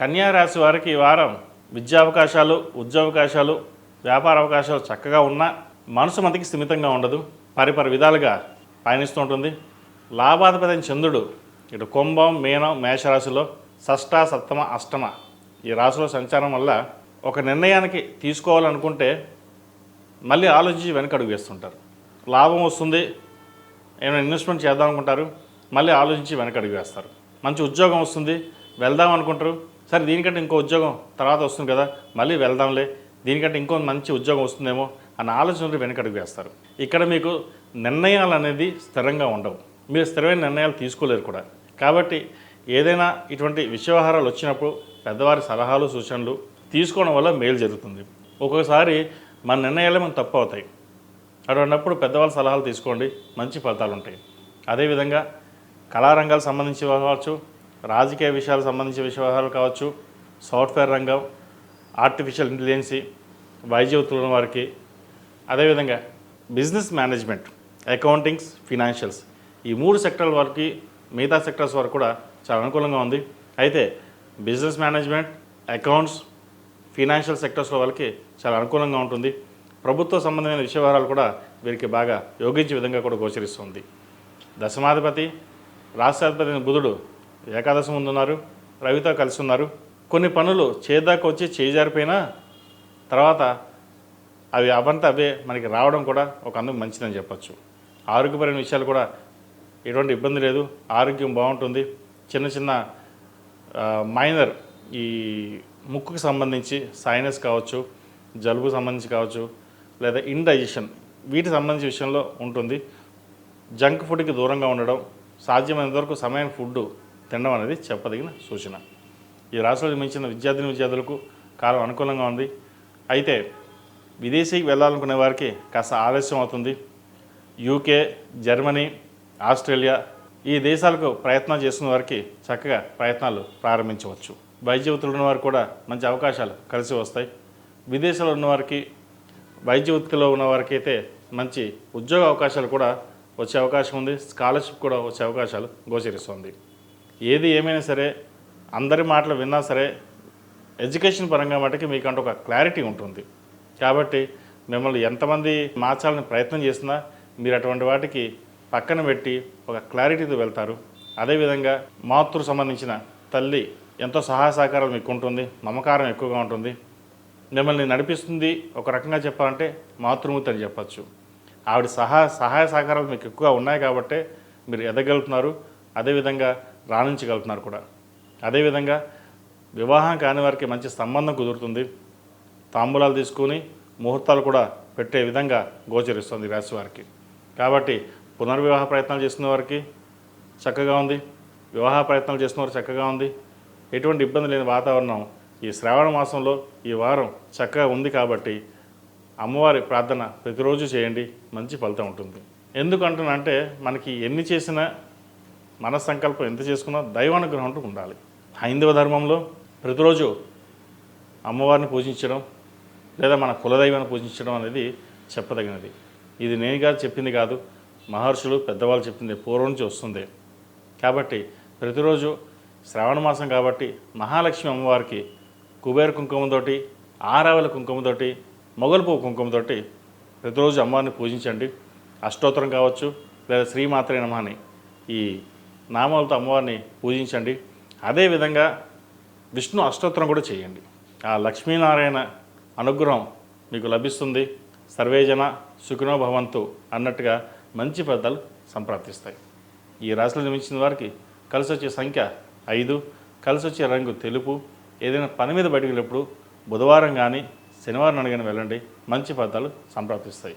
కన్యారాశి వారికి ఈ వారం విద్యా అవకాశాలు ఉద్యోగ అవకాశాలు వ్యాపార అవకాశాలు చక్కగా ఉన్నా మనసు మతికి స్థిమితంగా ఉండదు పరిపరి విధాలుగా పయనిస్తూ ఉంటుంది. లాభాధిపతి చంద్రుడు ఇటు కుంభం మీనం మేషరాశిలో షష్ట సప్తమ అష్టమ ఈ రాశిలో సంచారం వల్ల ఒక నిర్ణయానికి తీసుకోవాలనుకుంటే మళ్ళీ ఆలోచించి వెనకడుగు వేస్తుంటారు. లాభం వస్తుంది ఏమైనా ఇన్వెస్ట్మెంట్ చేద్దాం అనుకుంటారు మళ్ళీ ఆలోచించి వెనకడుగు వేస్తారు. మంచి ఉద్యోగం వస్తుంది వెళ్దాం అనుకుంటారు సరే దీనికంటే ఇంకో ఉద్యోగం తర్వాత వస్తుంది కదా మళ్ళీ వెళ్దాంలే. దీనికంటే ఇంకో మంచి ఉద్యోగం వస్తుందేమో అన్న ఆలోచనలు వెనకడుగు వేస్తారు. ఇక్కడ మీకు నిర్ణయాలు అనేది స్థిరంగా ఉండవు. మీరు స్థిరమైన నిర్ణయాలు తీసుకోలేరు కూడా. కాబట్టి ఏదైనా ఇటువంటి విషయవహారాలు వచ్చినప్పుడు పెద్దవారి సలహాలు సూచనలు తీసుకోవడం వల్ల మేలు జరుగుతుంది. ఒక్కొక్కసారి మన నిర్ణయాలే మనం తప్పు అవుతాయి. అటువంటిప్పుడు పెద్దవాళ్ళ సలహాలు తీసుకోండి మంచి ఫలితాలు ఉంటాయి. అదేవిధంగా కళారంగాలకు సంబంధించి కావచ్చు రాజకీయ విషయాలకు సంబంధించిన విషయాలు కావచ్చు సాఫ్ట్వేర్ రంగం ఆర్టిఫిషియల్ ఇంటెలిజెన్సీ వైద్య ఉన్న వారికి. అదేవిధంగా బిజినెస్ మేనేజ్మెంట్ అకౌంటింగ్స్ ఫినాన్షియల్స్ ఈ మూడు సెక్టర్ల వారికి మిగతా సెక్టర్స్ వరకు కూడా చాలా అనుకూలంగా ఉంది. అయితే బిజినెస్ మేనేజ్మెంట్ అకౌంట్స్ ఫినాన్షియల్ సెక్టర్స్లో వాళ్ళకి చాలా అనుకూలంగా ఉంటుంది. ప్రభుత్వ సంబంధమైన విషయవహారాలు కూడా వీరికి బాగా యోగించే విధంగా కూడా గోచరిస్తుంది. దశమాధిపతి రాష్ట్రాధిపతి బుధుడు ఏకాదశి ముందు ఉన్నారు రవితో కలిసి ఉన్నారు కొన్ని పనులు చేదాకా వచ్చి చేజారిపోయినా తర్వాత అవి అవంత అవే మనకి రావడం కూడా ఒక అందుకు మంచిదని చెప్పచ్చు. ఆరోగ్యపరమైన విషయాలు కూడా ఎటువంటి ఇబ్బంది లేదు. ఆరోగ్యం బాగుంటుంది. చిన్న చిన్న మైనర్ ఈ ముక్కుకు సంబంధించి సైనస్ కావచ్చు జలుబు సంబంధించి కావచ్చు లేదా ఇండైజెషన్ వీటి సంబంధించిన విషయంలో ఉంటుంది. జంక్ ఫుడ్కి దూరంగా ఉండడం సాధ్యమైనంత వరకు సమయం ఫుడ్ తినడం అనేది చెప్పదగిన సూచన. ఈ రాష్ట్రంలో మించిన విద్యార్థిని విద్యార్థులకు కాలం అనుకూలంగా ఉంది. అయితే విదేశీకి వెళ్ళాలనుకునే వారికి కాస్త ఆలస్యం అవుతుంది. యూకే జర్మనీ ఆస్ట్రేలియా ఈ దేశాలకు ప్రయత్నం చేస్తున్న వారికి చక్కగా ప్రయత్నాలు ప్రారంభించవచ్చు. వైద్య వృత్తులు ఉన్నవారు కూడా మంచి అవకాశాలు కలిసి వస్తాయి. విదేశాల్లో ఉన్నవారికి వైద్య వృత్తిలో ఉన్నవారికి అయితే మంచి ఉద్యోగ అవకాశాలు కూడా వచ్చే అవకాశం ఉంది. స్కాలర్షిప్ కూడా వచ్చే అవకాశాలు గోచరిస్తుంది. ఏది ఏమైనా సరే అందరి మాటలు విన్నా సరే ఎడ్యుకేషన్ పరంగా మటుకి మీకంటూ ఒక క్లారిటీ ఉంటుంది. కాబట్టి మిమ్మల్ని ఎంతమంది మార్చాలని ప్రయత్నం చేసినా మీరు అటువంటి వాటికి పక్కన పెట్టి ఒక క్లారిటీతో వెళ్తారు. అదేవిధంగా మాతృ సంబంధించిన తల్లి ఎంతో సహాయ సహకారాలు మీకు ఉంటుంది మమకారం ఎక్కువగా ఉంటుంది. మిమ్మల్ని నడిపిస్తుంది ఒక రకంగా చెప్పాలంటే మాతృమూర్తి అని చెప్పచ్చు. ఆవిడ సహా సహాయ సహకారాలు మీకు ఎక్కువగా ఉన్నాయి కాబట్టే మీరు ఎదగలుగుతున్నారు. అదేవిధంగా రాణించగలుగుతున్నారు కూడా. అదేవిధంగా వివాహం కాని వారికి మంచి సంబంధం కుదురుతుంది. తాంబూలాలు తీసుకుని ముహూర్తాలు కూడా పెట్టే విధంగా గోచరిస్తుంది ఈ రాశి వారికి. కాబట్టి పునర్వివాహ ప్రయత్నాలు చేస్తున్న వారికి చక్కగా ఉంది. వివాహ ప్రయత్నాలు చేస్తున్న వారు చక్కగా ఉంది. ఎటువంటి ఇబ్బంది లేని వాతావరణం ఈ శ్రావణ మాసంలో ఈ వారం చక్కగా ఉంది కాబట్టి అమ్మవారి ప్రార్థన ప్రతిరోజు చేయండి. మంచి ఫలితం ఉంటుంది. ఎందుకంటున్నా అంటే మనకి ఎన్ని చేసినా మన సంకల్పం ఎంత చేసుకున్నా దైవానుగ్రహం అంటూ ఉండాలి. హైందవ ధర్మంలో ప్రతిరోజు అమ్మవారిని పూజించడం లేదా మన కులదైవాన్ని పూజించడం అనేది చెప్పదగినది. ఇది నేను కాదు చెప్పింది కాదు మహర్షులు పెద్దవాళ్ళు చెప్పింది పూర్వం నుంచి వస్తుంది. కాబట్టి ప్రతిరోజు శ్రావణ మాసం కాబట్టి మహాలక్ష్మి అమ్మవారికి కుబేర కుంకుమతోటి ఆరావల కుంకుమతోటి మొగల్పు కుంకుమతోటి ప్రతిరోజు అమ్మవారిని పూజించండి. అష్టోత్తరం కావచ్చు లేదా శ్రీమాత్రే నమ అని ఈ నామాలతో అమ్మవారిని పూజించండి. అదేవిధంగా విష్ణు అష్టోత్తరం కూడా చేయండి. ఆ లక్ష్మీనారాయణ అనుగ్రహం మీకు లభిస్తుంది. సర్వేజన సుఖినో భవంతు అన్నట్టుగా మంచి ఫలితాలు సంప్రాప్తిస్తాయి. ఈ రాశిలో నిర్మించిన వారికి కలిసి వచ్చే సంఖ్య ఐదు కలిసి వచ్చే రంగు తెలుపు. ఏదైనా పని మీద బయటకు వెళ్ళినప్పుడు బుధవారం కానీ శనివారం అడిగిన వెళ్ళండి. మంచి ఫలితాలు సంప్రాప్తిస్తాయి.